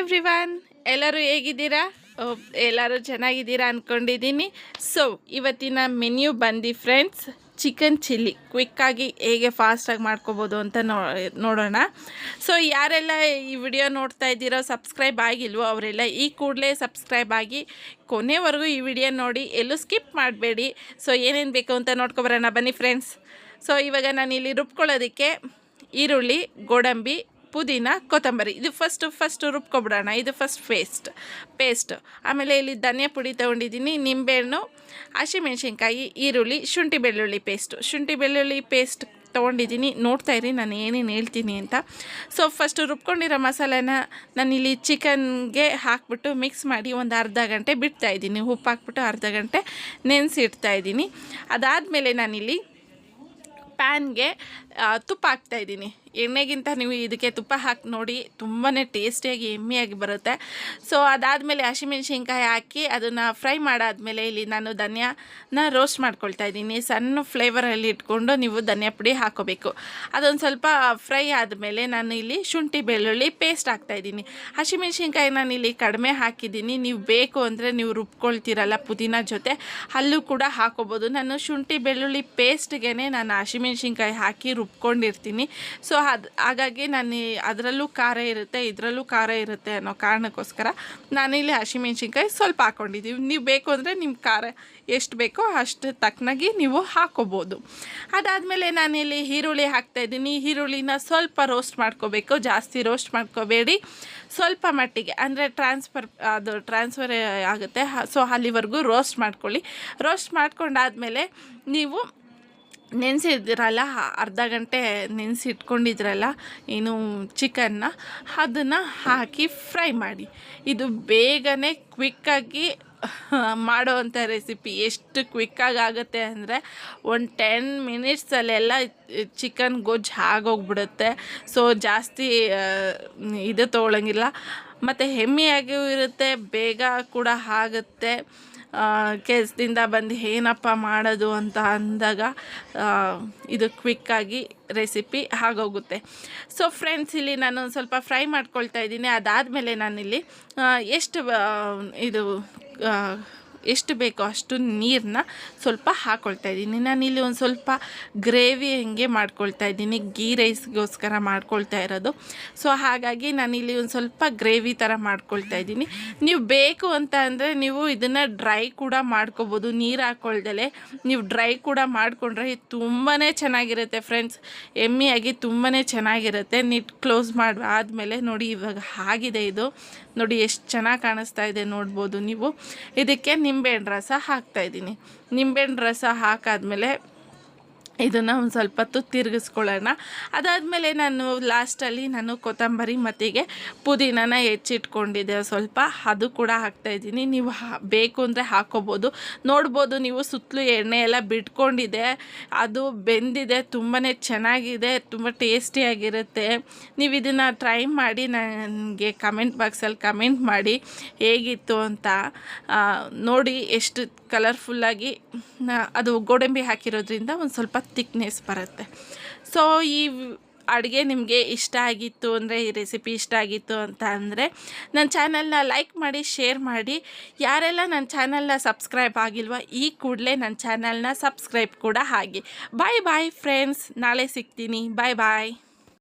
Everyone? ಎಲ್ಲರೂ ಹೇಗಿದ್ದೀರಾ? ಎಲ್ಲರೂ ಚೆನ್ನಾಗಿದ್ದೀರಾ ಅಂದ್ಕೊಂಡಿದ್ದೀನಿ ಸೊ ಇವತ್ತಿನ ಮೆನ್ಯೂ ಬಂದು ಫ್ರೆಂಡ್ಸ್ ಚಿಕನ್ ಚಿಲ್ಲಿ ಕ್ವಿಕ್ಕಾಗಿ ಹೇಗೆ ಫಾಸ್ಟಾಗಿ ಮಾಡ್ಕೋಬೋದು ಅಂತ ನೋ, ನೋಡೋಣ. ಸೊ ಯಾರೆಲ್ಲ ಈ ವಿಡಿಯೋ ನೋಡ್ತಾ ಇದ್ದೀರೋ ಸಬ್ಸ್ಕ್ರೈಬ್ ಆಗಿಲ್ವೋ ಅವರೆಲ್ಲ ಈ ಕೂಡಲೇ ಸಬ್ಸ್ಕ್ರೈಬ್ ಆಗಿ ಕೊನೆವರೆಗೂ ಈ ವಿಡಿಯೋ ನೋಡಿ. ಎಲ್ಲೂ ಸ್ಕಿಪ್ ಮಾಡಬೇಡಿ. ಸೊ ಏನೇನು ಬೇಕು ಅಂತ ನೋಡ್ಕೊಬರೋಣ ಬನ್ನಿ ಫ್ರೆಂಡ್ಸ್ ಸೊ ಇವಾಗ ನಾನು ಇಲ್ಲಿ ರುಬ್ಕೊಳ್ಳೋದಕ್ಕೆ ಈರುಳ್ಳಿ, ಗೋಡಂಬಿ ಪುದೀನ, ಕೊತ್ತಂಬರಿ. ಇದು ಫಸ್ಟು ಫಸ್ಟು ರುಬ್ಕೊಬಿಡೋಣ. ಇದು ಫಸ್ಟ್ ಪೇಸ್ಟ್ ಪೇಸ್ಟ್ ಆಮೇಲೆ ಇಲ್ಲಿ ಧನಿಯಾ ಪುಡಿ ತೊಗೊಂಡಿದ್ದೀನಿ, ನಿಂಬೆಹಣ್ಣು, ಹಸಿಮೆಣ್ಸಿನ್ಕಾಯಿ, ಈರುಳ್ಳಿ, ಶುಂಠಿ ಬೆಳ್ಳುಳ್ಳಿ ಪೇಸ್ಟು ಶುಂಠಿ ಬೆಳ್ಳುಳ್ಳಿ ಪೇಸ್ಟ್ ತೊಗೊಂಡಿದ್ದೀನಿ. ನೋಡ್ತಾ ಇರಿ, ನಾನು ಏನೇನು ಹೇಳ್ತೀನಿ ಅಂತ. ಸೊ ಫಸ್ಟು ರುಬ್ಕೊಂಡಿರೋ ಮಸಾಲೆನ ನಾನಿಲ್ಲಿ ಚಿಕನ್ಗೆ ಹಾಕ್ಬಿಟ್ಟು ಮಿಕ್ಸ್ ಮಾಡಿ ಒಂದು ಅರ್ಧ ಗಂಟೆ ಬಿಡ್ತಾ ಇದ್ದೀನಿ. ಉಪ್ಪು ಹಾಕ್ಬಿಟ್ಟು ಅರ್ಧ ಗಂಟೆ ನೆನೆಸಿಡ್ತಾ ಇದ್ದೀನಿ. ಅದಾದಮೇಲೆ ನಾನಿಲ್ಲಿ ಪ್ಯಾನ್ಗೆ ತುಪ್ಪ ಹಾಕ್ತಾಯಿದ್ದೀನಿ ಎಣ್ಣೆಗಿಂತ ನೀವು ಇದಕ್ಕೆ ತುಪ್ಪ ಹಾಕಿ ನೋಡಿ ತುಂಬಾ ಟೇಸ್ಟಿಯಾಗಿ ಎಮ್ಮೆಯಾಗಿ ಬರುತ್ತೆ. ಸೊ ಅದಾದಮೇಲೆ ಹಸಿಮೆಣ್ಸಿನ್ಕಾಯಿ ಹಾಕಿ ಅದನ್ನು ಫ್ರೈ ಮಾಡಾದಮೇಲೆ ಇಲ್ಲಿ ನಾನು ಧನಿಯಾನ ರೋಸ್ಟ್ ಮಾಡ್ಕೊಳ್ತಾ ಇದ್ದೀನಿ. ಸಣ್ಣ ಫ್ಲೇವರಲ್ಲಿ ಇಟ್ಕೊಂಡು ನೀವು ಧನಿಯಾ ಪುಡಿ ಹಾಕೋಬೇಕು. ಅದೊಂದು ಸ್ವಲ್ಪ ಫ್ರೈ ಆದಮೇಲೆ ನಾನು ಇಲ್ಲಿ ಶುಂಠಿ ಬೆಳ್ಳುಳ್ಳಿ ಪೇಸ್ಟ್ ಹಾಕ್ತಾಯಿದ್ದೀನಿ ಹಸಿಮೆಣ್ಸಿನ್ಕಾಯಿ ನಾನು ಇಲ್ಲಿ ಕಡಿಮೆ ಹಾಕಿದ್ದೀನಿ. ನೀವು ಬೇಕು ಅಂದರೆ ನೀವು ರುಬ್ಕೊಳ್ತೀರಲ್ಲ ಪುದೀನ ಜೊತೆ, ಅಲ್ಲೂ ಕೂಡ ಹಾಕೋಬೋದು. ನಾನು ಶುಂಠಿ ಬೆಳ್ಳುಳ್ಳಿ ಪೇಸ್ಟ್ಗೆ ನಾನು ಹಸಿಮೆಣ್ಸಿನ್ಕಾಯಿ ಹಾಕಿ ರುಬ್ಕೊಂಡಿರ್ತೀನಿ. ಸೊ ಅದು, ಹಾಗಾಗಿ ನಾನು ಅದರಲ್ಲೂ ಖಾರ ಇರುತ್ತೆ, ಇದರಲ್ಲೂ ಖಾರ ಇರುತ್ತೆ ಅನ್ನೋ ಕಾರಣಕ್ಕೋಸ್ಕರ ನಾನಿಲ್ಲಿ ಹಸಿಮೆಣ್ಸಿನ್ಕಾಯಿ ಸ್ವಲ್ಪ ಹಾಕ್ಕೊಂಡಿದ್ದೀವಿ ನೀವು ಬೇಕು ಅಂದರೆ ನಿಮ್ಮ ಖಾರ ಎಷ್ಟು ಬೇಕೋ ಅಷ್ಟು ತಕ್ಕನಾಗಿ ನೀವು ಹಾಕೋಬೋದು. ಅದಾದಮೇಲೆ ನಾನಿಲ್ಲಿ ಈರುಳ್ಳಿ ಹಾಕ್ತಾಯಿದ್ದೀನಿ ಈರುಳ್ಳಿನ ಸ್ವಲ್ಪ ರೋಸ್ಟ್ ಮಾಡ್ಕೋಬೇಕು. ಜಾಸ್ತಿ ರೋಸ್ಟ್ ಮಾಡ್ಕೋಬೇಡಿ. ಸ್ವಲ್ಪ ಮಟ್ಟಿಗೆ, ಅಂದರೆ ಟ್ರಾನ್ಸ್ಫರ್ ಅದು ಟ್ರಾನ್ಸ್ಫರ್ ಆಗುತ್ತೆ. ಸೊ ಅಲ್ಲಿವರೆಗೂ ರೋಸ್ಟ್ ಮಾಡ್ಕೊಳ್ಳಿ. ರೋಸ್ಟ್ ಮಾಡ್ಕೊಂಡಾದಮೇಲೆ ನೀವು ನೆನೆಸಿದ್ರಲ್ಲ ಅರ್ಧ ಗಂಟೆ ನೆನೆಸಿಟ್ಕೊಂಡಿದ್ರಲ್ಲ ಏನು ಚಿಕನ್ನ, ಅದನ್ನು ಹಾಕಿ ಫ್ರೈ ಮಾಡಿ. ಇದು ಬೇಗನೆ ಕ್ವಿಕ್ಕಾಗಿ ಮಾಡೋವಂಥ ರೆಸಿಪಿ ಎಷ್ಟು ಕ್ವಿಕ್ಕಾಗಿ ಆಗುತ್ತೆ ಅಂದರೆ, ಒಂದು ಟೆನ್ ಮಿನಿಟ್ಸಲ್ಲೆಲ್ಲ ಚಿಕನ್ ಗೊಜ್ಜು ಆಗೋಗ್ಬಿಡುತ್ತೆ ಸೊ ಜಾಸ್ತಿ ಇದು ತೊಗೊಳಂಗಿಲ್ಲ. ಮತ್ತು ಹೆಮ್ಮೆಯಾಗಿಯೂ ಇರುತ್ತೆ, ಬೇಗ ಕೂಡ ಆಗುತ್ತೆ. ಕೆಲಸದಿಂದ ಬಂದು ಏನಪ್ಪ ಮಾಡೋದು ಅಂತ ಅಂದಾಗ ಇದು ಕ್ವಿಕ್ಕಾಗಿ ರೆಸಿಪಿ ಆಗೋಗುತ್ತೆ. ಸೊ ಫ್ರೆಂಡ್ಸ್ ಇಲ್ಲಿ ನಾನು ಸ್ವಲ್ಪ ಫ್ರೈ ಮಾಡ್ಕೊಳ್ತಾ ಇದ್ದೀನಿ. ಅದಾದಮೇಲೆ ನಾನಿಲ್ಲಿ ಎಷ್ಟು ಇದು ಎಷ್ಟು ಬೇಕೋ ಅಷ್ಟು ನೀರನ್ನ ಸ್ವಲ್ಪ ಹಾಕ್ಕೊಳ್ತಾ ಇದ್ದೀನಿ. ನಾನಿಲ್ಲಿ ಒಂದು ಸ್ವಲ್ಪ ಗ್ರೇವಿ ಹಂಗೆ ಮಾಡ್ಕೊಳ್ತಾ ಇದ್ದೀನಿ. ಗೀ ರೈಸ್ಗೋಸ್ಕರ ಮಾಡ್ಕೊಳ್ತಾ ಇರೋದು. ಸೊ ಹಾಗಾಗಿ ನಾನಿಲ್ಲಿ ಒಂದು ಸ್ವಲ್ಪ ಗ್ರೇವಿ ಥರ ಮಾಡ್ಕೊಳ್ತಾ ಇದ್ದೀನಿ. ನೀವು ಬೇಕು ಅಂತ ಅಂದರೆ ನೀವು ಇದನ್ನು ಡ್ರೈ ಕೂಡ ಮಾಡ್ಕೋಬೋದು. ನೀರು ಹಾಕ್ಕೊಳ್ದಲೆ ನೀವು ಡ್ರೈ ಕೂಡ ಮಾಡಿಕೊಂಡ್ರೆ ತುಂಬಾ ಚೆನ್ನಾಗಿರುತ್ತೆ ಫ್ರೆಂಡ್ಸ್. ಎಮ್ಮಿಯಾಗಿ ತುಂಬಾ ಚೆನ್ನಾಗಿರುತ್ತೆ. ನೀಟ್ ಕ್ಲೋಸ್ ಮಾಡಿ ಆದಮೇಲೆ ನೋಡಿ ಇವಾಗ ಆಗಿದೆ ಇದು. ನೋಡಿ, ಎಷ್ಟು ಚೆನ್ನಾಗಿ ಕಾಣಿಸ್ತಾ ಇದೆ ನೋಡ್ಬೋದು ನೀವು. ಇದಕ್ಕೆ ನಿಂಬೆಹಣ್ಣು ರಸ ಹಾಕ್ತಾಯಿದ್ದೀನಿ ನಿಂಬೆಹಣ್ಣು ರಸ ಹಾಕಾದ್ಮೇಲೆ ಇದನ್ನು ಒಂದು ಸ್ವಲ್ಪ ಹೊತ್ತು ತಿರುಗಿಸ್ಕೊಳ್ಳೋಣ. ಅದಾದಮೇಲೆ ನಾನು ಲಾಸ್ಟಲ್ಲಿ ನಾನು ಕೊತ್ತಂಬರಿ ಮತ್ತಿಗೆ ಪುದೀನನ ಹೆಚ್ಚಿಟ್ಕೊಂಡಿದ್ದೆ. ಸ್ವಲ್ಪ ಅದು ಕೂಡ ಹಾಕ್ತಾಯಿದ್ದೀನಿ ನೀವು ಬೇಕು ಅಂದರೆ ಹಾಕೋಬೋದು. ನೋಡ್ಬೋದು ನೀವು ಸುತ್ತಲೂ ಎಣ್ಣೆ ಎಲ್ಲ ಬಿಟ್ಕೊಂಡಿದೆ. ಅದು ಬೆಂದಿದೆ ತುಂಬಾ ಚೆನ್ನಾಗಿದೆ, ತುಂಬ ಟೇಸ್ಟಿಯಾಗಿರುತ್ತೆ ನೀವು ಇದನ್ನು ಟ್ರೈ ಮಾಡಿ ನನಗೆ ಕಮೆಂಟ್ ಬಾಕ್ಸಲ್ಲಿ ಕಮೆಂಟ್ ಮಾಡಿ ಹೇಗಿತ್ತು ಅಂತ ನೋಡಿ ಎಷ್ಟು ಕಲರ್ಫುಲ್ಲಾಗಿ ಅದು ಗೋಡಂಬಿ ಹಾಕಿರೋದ್ರಿಂದ ಒಂದು ಸ್ವಲ್ಪ ತಿಕ್ನೆಸ್ ಬರುತ್ತೆ. ಸೊ ಈ ಅಡುಗೆ ನಿಮಗೆ ಇಷ್ಟ ಆಗಿತ್ತು ಅಂದರೆ, ಈ ರೆಸಿಪಿ ಇಷ್ಟ ಆಗಿತ್ತು ಅಂತ ಅಂದರೆ ನನ್ನ ಚಾನಲ್ನ ಲೈಕ್ ಮಾಡಿ ಶೇರ್ ಮಾಡಿ. ಯಾರೆಲ್ಲ ನನ್ನ ಚಾನಲ್ನ ಸಬ್ಸ್ಕ್ರೈಬ್ ಆಗಿಲ್ವ, ಈ ಕೂಡಲೇ ನನ್ನ ಚಾನಲ್ನ ಸಬ್ಸ್ಕ್ರೈಬ್ ಕೂಡ ಆಗಿ ಬಾಯ್ ಬಾಯ್ ಫ್ರೆಂಡ್ಸ್ ನಾಳೆ ಸಿಗ್ತೀನಿ. ಬಾಯ್ ಬಾಯ್